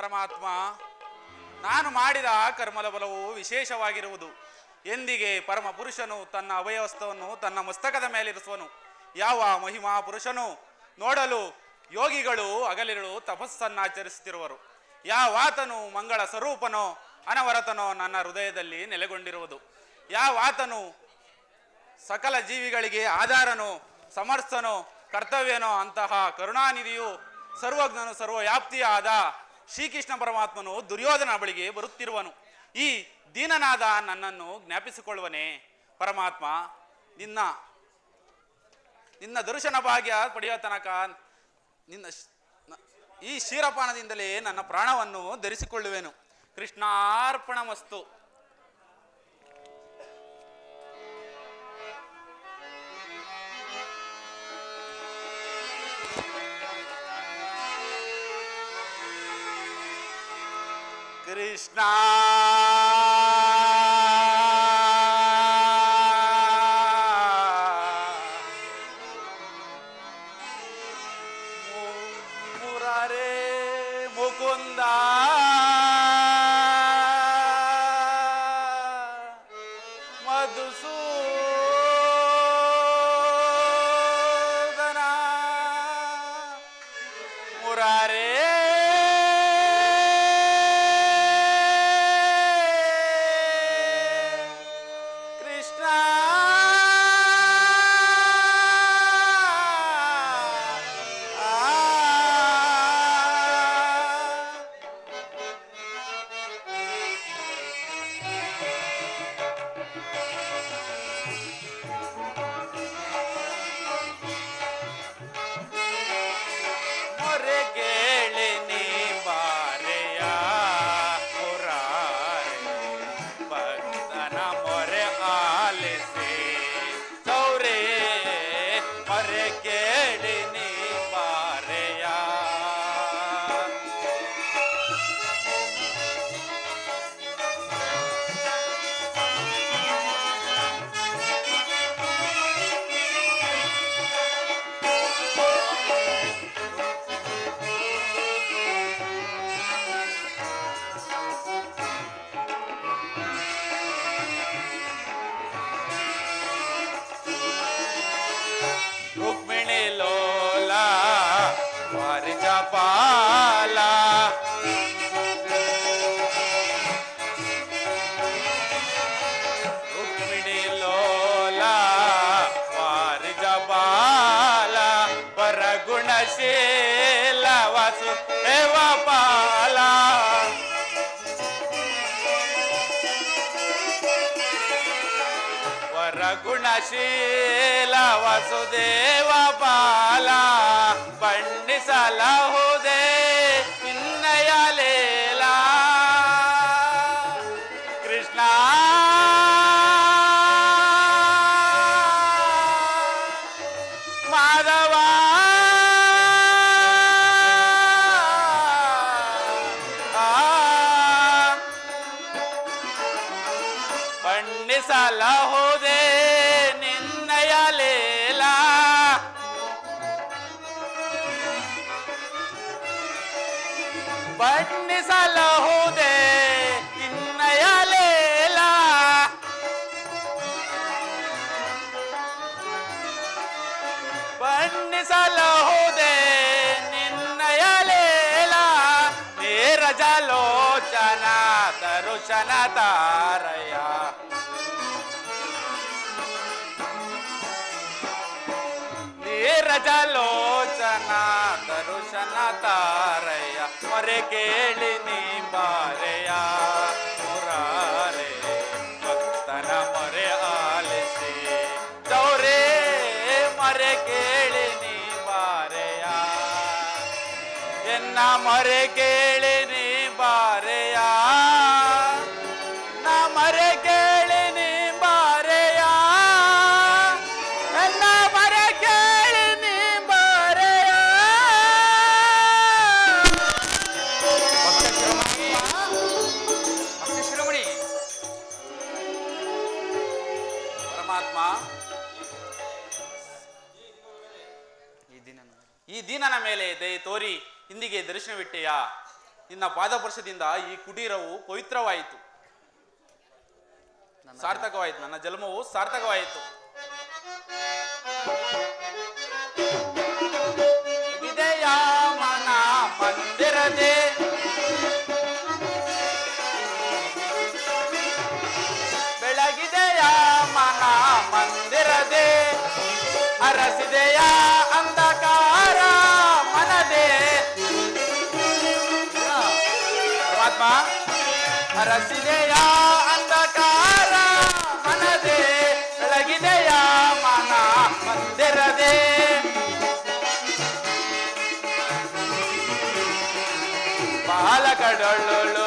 ಪರಮಾತ್ಮ, ನಾನು ಮಾಡಿದ ಕರ್ಮದ ಬಲವು ವಿಶೇಷವಾಗಿರುವುದು. ಎಂದಿಗೆ ಪರಮ ಪುರುಷನು ತನ್ನ ಅವಯವಸ್ಥವನ್ನು ತನ್ನ ಮಸ್ತಕದ ಮೇಲಿರಿಸುವನು ಯಾವ ಮಹಿಮಾ ಪುರುಷನು ನೋಡಲು ಯೋಗಿಗಳು ಅಗಲಿರಳು ತಪಸ್ಸನ್ನಾಚರಿಸುತ್ತಿರುವರು. ಯಾವಾತನು ಮಂಗಳ ಸ್ವರೂಪನೋ ಅನವರತನೋ ನನ್ನ ಹೃದಯದಲ್ಲಿ ನೆಲೆಗೊಂಡಿರುವುದು. ಯಾವಾತನು ಸಕಲ ಜೀವಿಗಳಿಗೆ ಆಧಾರನೋ ಸಮರ್ಥನೋ ಕರ್ತವ್ಯನೋ ಅಂತಹ ಕರುಣಾನಿಧಿಯು ಸರ್ವಜ್ಞನು ಸರ್ವವ್ಯಾಪ್ತಿಯಾದ ಶ್ರೀಕೃಷ್ಣ ಪರಮಾತ್ಮನು ದುರ್ಯೋಧನ ಬಳಿಗೆ ಬರುತ್ತಿರುವನು. ಈ ದೀನನಾದ ನನ್ನನ್ನು ಜ್ಞಾಪಿಸಿಕೊಳ್ಳುವನೇ ಪರಮಾತ್ಮ, ನಿನ್ನ ನಿನ್ನ ದರ್ಶನ ಭಾಗ್ಯ ಪಡೆಯುವ ತನಕ ನಿನ್ನ ಈ ಕ್ಷೀರಪಾನದಿಂದಲೇ ನನ್ನ ಪ್ರಾಣವನ್ನು ಧರಿಸಿಕೊಳ್ಳುವೆನು. ಕೃಷ್ಣಾರ್ಪಣಮಸ್ತು. ಕೃಷ್ಣ ಮುರಾರೇ ಮುಕುಂದ ಮಧುಸೂದನ ಮುರಾರೇ ವರಗುಣಶೀಲ ವಸುದೇವ ಬಾಲ ಬಣ್ಣಿಸಲಹುದೇ. ತರುಶನ ತಾರಯ ನೀರಜಲೋಚನ ದರುಶನ ತಾರಯ ಮೊರೆ ಕೇಳಿ ನೀ ಬಾರೆಯ ಮುರಾರೆ ಭಕ್ತನ ಮೊರೆ ಆಲಿಸಿ. ಚೌರೇ, ಮೊರೆ ಕೇಳಿ ನೀ ಬಾರೆಯ. ಎನ್ನ ಮೊರೆ ಕೇಳಿ ನೀ ಬಾರೆಯ. ದರ್ಶನವಿಟ್ಟೆಯಾ ನಿನ್ನ ಪಾದಪರ್ಶದಿಂದ ಈ ಕುಟೀರವು ಪವಿತ್ರವಾಯಿತು. ಸಾರ್ಥಕವಾಯಿತು. ನನ್ನ ಜನ್ಮವು ಸಾರ್ಥಕವಾಯಿತು. ಅರಸಿದೆಯ ಅಂಧಕಾರ ಮನದೆ ಬೆಳಗಿದೆಯ ಮನ ಮಂದಿರದೆ. ಬಾಲಕಡೊಳ್ಳು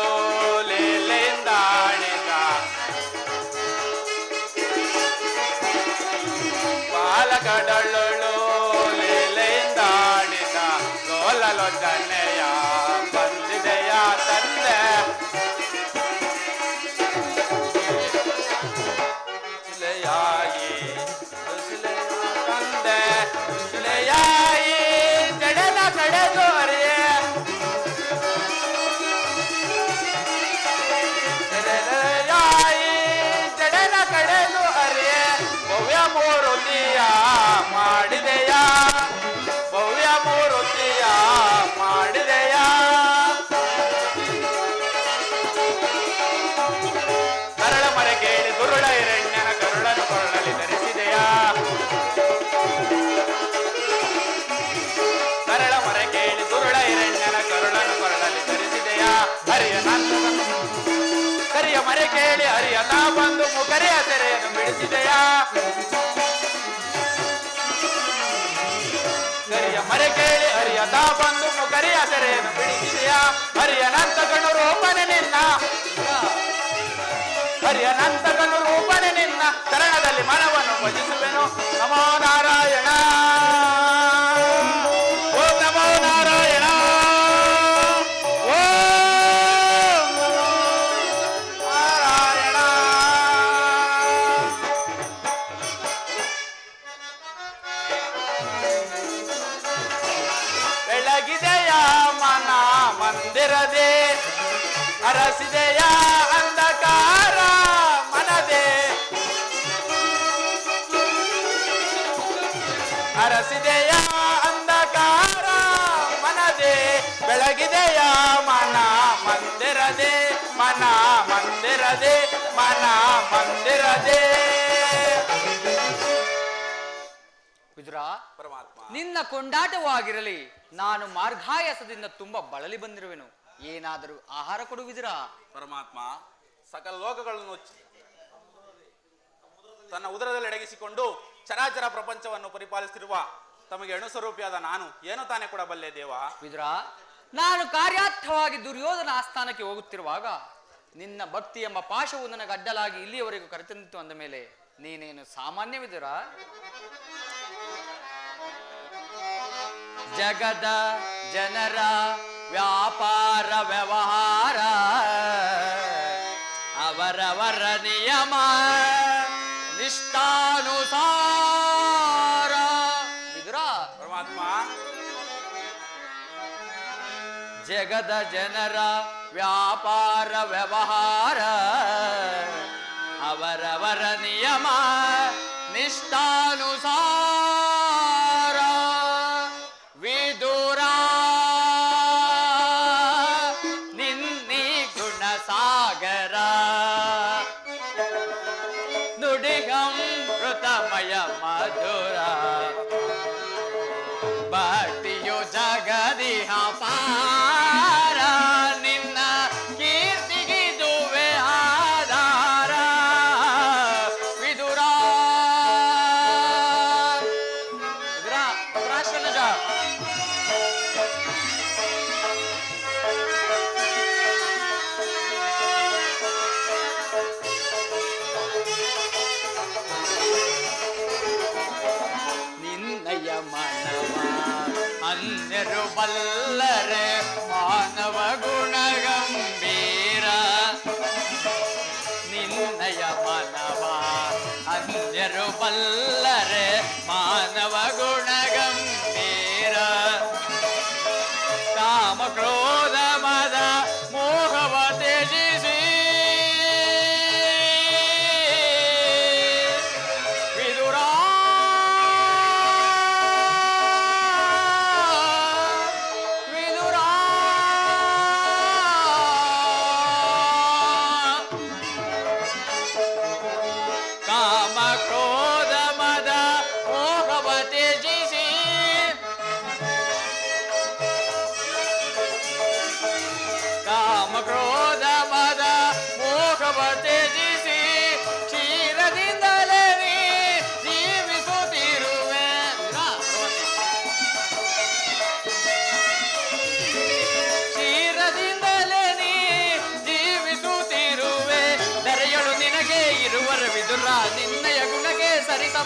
ಕೇಳಿ ಹರಿಯನ ಬಂದು ಮುಖರಿ ಸೆರೆಯನ್ನು ಬಿಡಿಸಿದೆಯಾ? ಕರಿಯ ಮರೆ ಕೇಳಿ ಹರಿಯ ತಾ ಬಂದು ಮುಖರಿ ಸೆರೆಯನ್ನು ಬಿಡಿಸಿದೆಯಾ? ಹರಿಯ ನಂತ ಕಣ್ಣು ರೂಪನೆ ನಿನ್ನ. ಹರಿಯ ನಂತ ಕಣ್ಣು ರೂಪನೆ ನಿನ್ನ. ಶರಣದಲ್ಲಿ ಮನವನ್ನು ಭಜಿಸುವೆನು ನಮೋ ನಾರಾಯಣ. ಬೆಳಗಿದೆಯ ಮನ ಮಂದಿರದೆ ಮನ ಮಂದಿರದೆ ಮನ ಮಂದಿರದೆ. ಗುಜರಾ ಪರಮಾತ್ಮ. ನಿನ್ನ ಕೊಂಡಾಟವಾಗಿರಲಿ. ನಾನು ಮಾರ್ಗಾಯಸದಿಂದ ತುಂಬಾ ಬಳಲಿ ಬಂದಿರುವೆನು. ಏನಾದರೂ ಆಹಾರ ಕೊಡು ವಿದುರ ಪರಮಾತ್ಮ ಸಕಲ ಲೋಕಗಳನ್ನು ತನ್ನ ಉದರದಲ್ಲಿ ಅಡಗಿಸಿಕೊಂಡು ಚರಾಚರ ಪ್ರಪಂಚವನ್ನು ಪರಿಪಾಲಿಸುತ್ತಿರುವ ತಮಗೆ ಅಣುಸ್ವರೂಪಿಯಾದ ನಾನು ಏನು ತಾನೇ ಕೊಡಬಲ್ಲೆ ದೇವ? ವಿದುರ ನಾನು ಕಾರ್ಯಾರ್ಥವಾಗಿ ದುರ್ಯೋಧನ ಆಸ್ಥಾನಕ್ಕೆ ಹೋಗುತ್ತಿರುವಾಗ ನಿನ್ನ ಭಕ್ತಿ ಎಂಬ ಪಾಶವು ನನಗೆ ಅಡ್ಡಲಾಗಿ ಇಲ್ಲಿಯವರೆಗೂ ಕರೆತಂದಿತ್ತು ಅಂದ ಮೇಲೆ ನೀನೇನು ಸಾಮಾನ್ಯ ವಿದುರ ಜಗದ ಜನರ ವ್ಯಾಪಾರ ವ್ಯವಹಾರ, ಅವರವರ ನಿಯಮ, ನಿಷ್ಠಾನುಸಾರ ಜಗದ ಜನರ ವ್ಯಾಪಾರ ವ್ಯವಹಾರ ಅವರವರ ನಿಯಮ ನಿಷ್ಠಾನುಸಾರ Abraça ele já.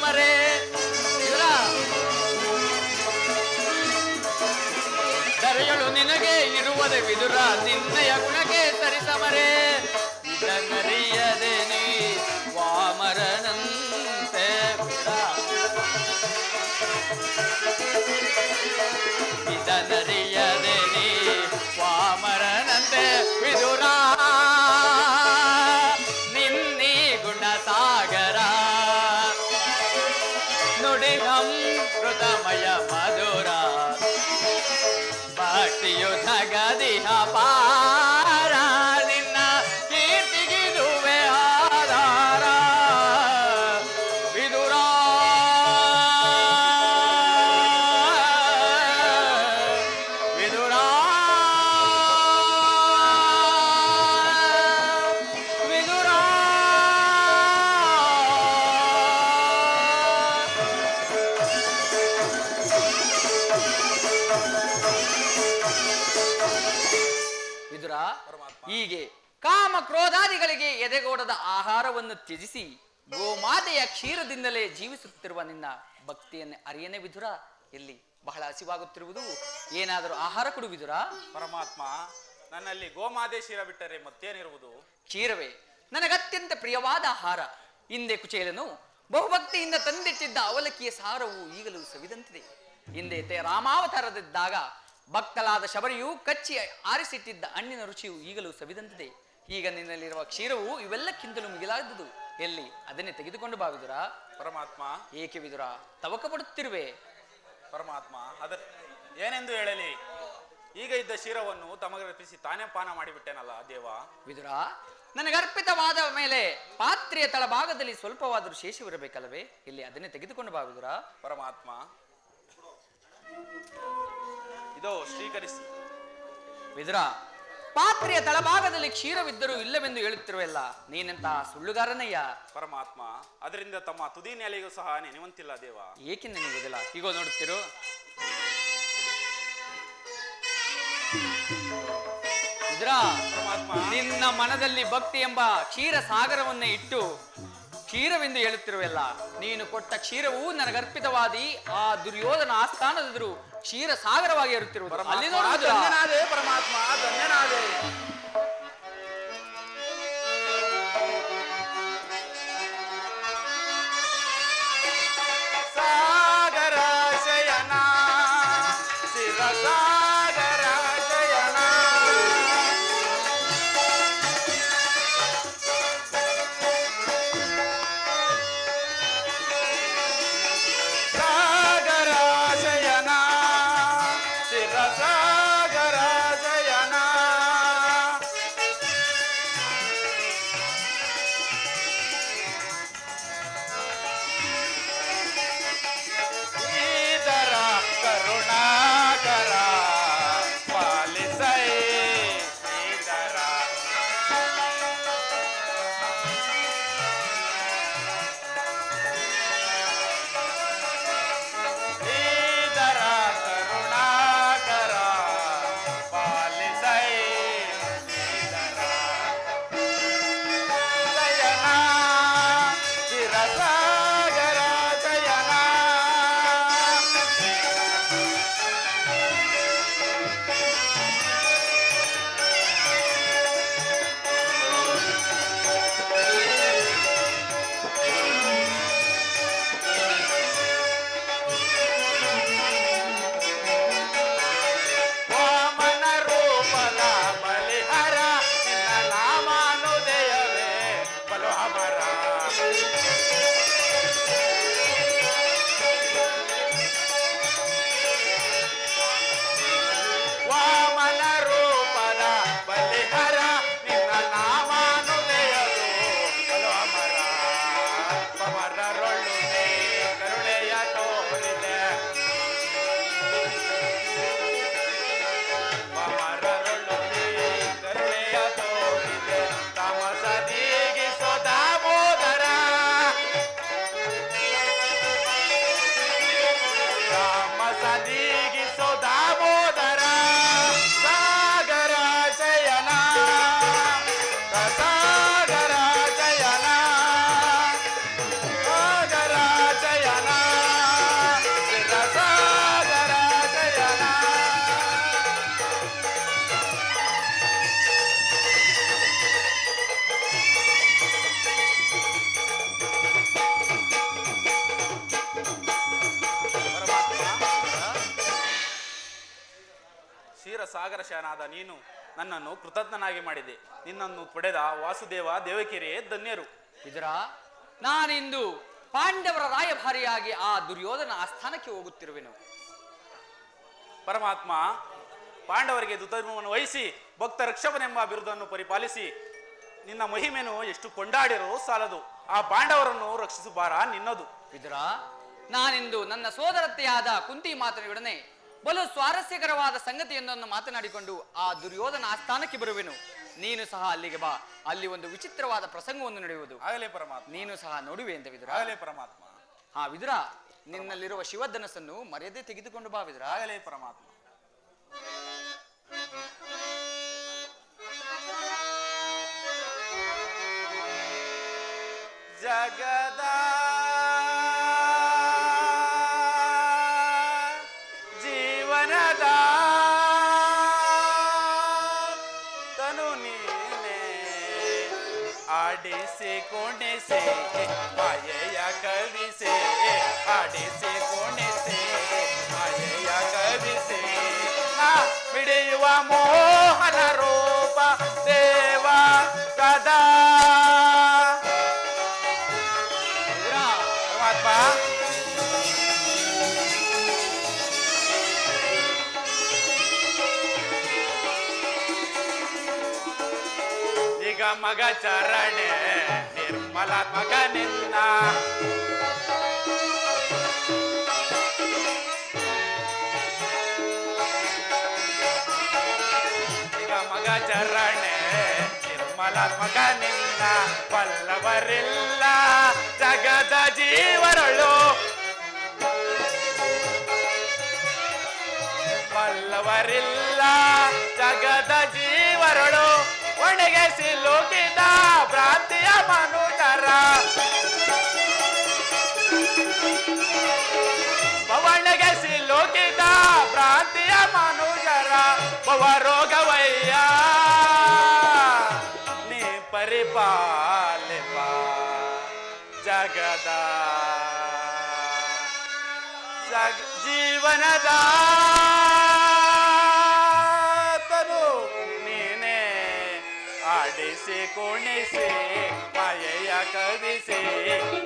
ಸರಿಸಮರೆ ವಿದುರ ದರೆಯಳು ನಿನಗೆ ಇರುವದ ವಿದುರ ನಿನ್ನಯ ಗುಣಕ್ಕೆ ಸರಿಸಮರೆ ಇದನ್ನರಿಯದೆ ನೀ ವಾಮರನಂತೆ ವಿದುರ. ಇದನ್ನರಿಯದೆ ನೀ ವಾಮರನಂತೆ ವಿದುರ ವಿದುರ ಹೀಗೆ ಕಾಮ ಕ್ರೋಧಾದಿಗಳಿಗೆ ಎದೆಗೋಡದ ಆಹಾರವನ್ನು ತ್ಯಜಿಸಿ ಗೋಮಾತೆಯ ಕ್ಷೀರದಿಂದಲೇ ಜೀವಿಸುತ್ತಿರುವ ನಿನ್ನ ಭಕ್ತಿಯನ್ನು ಅರಿಯನೇ ವಿದುರ? ಎಲ್ಲಿ ಬಹಳ ಹಸಿವಾಗುತ್ತಿರುವುದು. ಏನಾದರೂ ಆಹಾರ ಕೊಡು ವಿದುರ? ಪರಮಾತ್ಮ ನನ್ನಲ್ಲಿ ಗೋಮಾದೆ ಶೀರ ಬಿಟ್ಟರೆ ಮತ್ತೇನಿರುವುದು? ಕ್ಷೀರವೇ ನನಗತ್ಯಂತ ಪ್ರಿಯವಾದ ಆಹಾರ. ಹಿಂದೆ ಕುಚೇಲನು ಬಹುಭಕ್ತಿಯಿಂದ ತಂದಿಟ್ಟಿದ್ದ ಅವಲಕ್ಕಿಯ ಸಾರವು ಈಗಲೂ ಸವಿದಂತಿದೆ. ಹಿಂದೆ ತೆ ರಾಮಾವತಾರದಿದ್ದಾಗ ಭಕ್ತಲಾದ ಶಬರಿಯು ಕಚ್ಚಿ ಆರಿಸಿಟ್ಟಿದ್ದ ಹಣ್ಣಿನ ರುಚಿಯು ಈಗಲೂ ಸವಿದಂತಿದೆ. ಈಗ ನಿನ್ನಲ್ಲಿರುವ ಕ್ಷೀರವು ಇವೆಲ್ಲಕ್ಕಿಂತಲೂ ಮಿಗಿಲಾದುದು ಎಲ್ಲಿ? ಅದನ್ನೇ ತೆಗೆದುಕೊಂಡು ಬಾವಿದುರ ಪರಮಾತ್ಮ. ಏಕೆ ವಿದುರ? ತವಕ ಪಡುತ್ತಿರುವೆ ಪರಮಾತ್ಮ ಅದ ಏನೆಂದು ಹೇಳಲಿ? ಈಗ ಇದ್ದ ಶಿರವನ್ನು ತಮಗರ್ಪಿಸಿ ತಾನೇ ಪಾನ ಮಾಡಿಬಿಟ್ಟೇನಲ್ಲ ದೇವ? ವಿದುರ ನನಗರ್ಪಿತವಾದ ಮೇಲೆ ಪಾತ್ರೆಯ ತಳಭಾಗದಲ್ಲಿ ಸ್ವಲ್ಪವಾದರೂ ಶೇಷವಿರಬೇಕಲ್ಲವೇ? ಇಲ್ಲಿ ಅದನ್ನೇ ತೆಗೆದುಕೊಂಡು ಬಾವಿದುರ ಪರಮಾತ್ಮ. ಇದೋ ಸ್ವೀಕರಿಸಿ. ವಿದುರ ಪಾತ್ರೆಯ ತಳಭಾಗದಲ್ಲಿ ಕ್ಷೀರವಿದ್ದರೂ ಇಲ್ಲವೆಂದು ಹೇಳುತ್ತಿರುವೆಲ್ಲ ನೀನೆಂತ ಸುಳ್ಳುಗಾರನಯ್ಯ? ಪರಮಾತ್ಮ ಅದರಿಂದ ತಮ್ಮ ತುದಿ ನೆಲೆಗೂ ಸಹ ನೆನೆಯುವಂತಿಲ್ಲ ದೇವ. ಏಕೆ ನೆನೆಯುವುದಿಲ್ಲ? ಈಗ ನೋಡುತ್ತಿರು. ವಿದುರ ನಿನ್ನ ಮನದಲ್ಲಿ ಭಕ್ತಿ ಎಂಬ ಕ್ಷೀರ ಸಾಗರವನ್ನೇ ಇಟ್ಟು ಕ್ಷೀರವೆಂದು ಹೇಳುತ್ತಿರುವೆಲ್ಲ ನೀನು ಕೊಟ್ಟ ಕ್ಷೀರವು ನನಗರ್ಪಿತವಾದಿ ಆ ದುರ್ಯೋಧನ ಆಸ್ಥಾನದೆದುರು ಕ್ಷೀರ ಸಾಗರವಾಗಿ ಇರುತ್ತಿರುವುದು ಅಲ್ಲಿ ಪರಮಾತ್ಮ, ಧನ್ಯನಾದೇ. ಧನ್ಯನಾದೆ. ನನ್ನನ್ನು ಕೃತಜ್ಞನಾಗಿ ಮಾಡಿದೆ. ನಿನ್ನನ್ನು ಪಡೆದ ವಾಸುದೇವ ದೇವಕಿರೇ ಧನ್ಯರು. ಇದರ ನಾನಿಂದು ಪಾಂಡವರ ರಾಯಭಾರಿಯಾಗಿ ಆ ದುರ್ಯೋಧನ ಆಸ್ಥಾನಕ್ಕೆ ಹೋಗುತ್ತಿರುವೆನು. ಪರಮಾತ್ಮ ಪಾಂಡವರಿಗೆ ದುತರ್ಮವನ್ನು ವಹಿಸಿ ಭಕ್ತ ರಕ್ಷಕನೆಂಬ ಬಿರುದನ್ನು ಪರಿಪಾಲಿಸಿ ನಿನ್ನ ಮಹಿಮೆನು ಎಷ್ಟು ಕೊಂಡಾಡಿರೋ ಸಾಲದು. ಆ ಪಾಂಡವರನ್ನು ರಕ್ಷಿಸುಬಾರ ನಿನ್ನದು. ಇದರ ನಾನಿಂದು ನನ್ನ ಸೋದರತ್ತೆಯಾದ ಕುಂತಿ ಮಾತನಿಯೊಡನೆ ಬಲು ಸ್ವಾರಸ್ಯಕರವಾದ ಸಂಗತಿಯೊಂದನ್ನು ಮಾತನಾಡಿಕೊಂಡು ಆ ದುರ್ಯೋಧನ ಆಸ್ಥಾನಕ್ಕೆ ಬರುವೆನು. ನೀನು ಸಹ ಅಲ್ಲಿಗೆ ಬಾ. ಅಲ್ಲಿ ಒಂದು ವಿಚಿತ್ರವಾದ ಪ್ರಸಂಗವನ್ನು ನಡೆಯುವುದು. ಆಗಲೇ ಪರಮಾತ್ಮ. ನೀನು ಸಹ ನೋಡುವೆ ಅಂತ ವಿದುರ. ಆಗಲೇ ಪರಮಾತ್ಮ. ಆ ವಿದುರ ನಿನ್ನಲ್ಲಿರುವ ಶಿವಧನಸ್ಸನ್ನು ಮರ್ಯಾದೆ ತೆಗೆದುಕೊಂಡು ಬಾ ವಿದುರ. ಆಗಲೇ ಪರಮಾತ್ಮ. ಜಗದ ಮೋಹನ ರೂಪ ದೇವ ಕದಾ. ಪರಮಾತ್ಮ? ಈಗ ಮಗ ಚರಣೆ ನಿರ್ಮಲಾತ್ಮಕ ನಿನ್ನ ಚರಣೆ ನಿರ್ಮಲಾತ್ಮಕ ನಿನ್ನ ಪಲ್ಲವರಿಲ್ಲ, ಜಗದ ಜೀವರಳು. ಪಲ್ಲವರಿಲ್ಲ, ಜಗದ ಜೀವರಳು. ಒಣಗೆ ಸಿಲುಕಿದ ಭ್ರಾಂತಿಯ ಮನುಜರ. ಪವಣಗೆ ಸಿಲುಕಿದ ಭ್ರಾಂತಿಯ ಮನುಜರ ಪವರೋಗವಯ್ಯ ನೀ ಪರಿಪಾಲಿಪ ಜಗದ ಜಗ ಜೀವನದ ತನು ನೀನೇ ಆಡಿಸಿ ಕುಣಿಸಿ ಮಾಯೆಯ ಕವಿಸಿ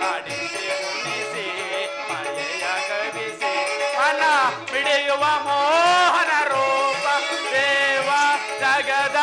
ಆಡಿಸಿ ಹಣ ಬಿಡೆಯುವ ಮೋಹನ ರೂಪ ದೇವ ಜಗದ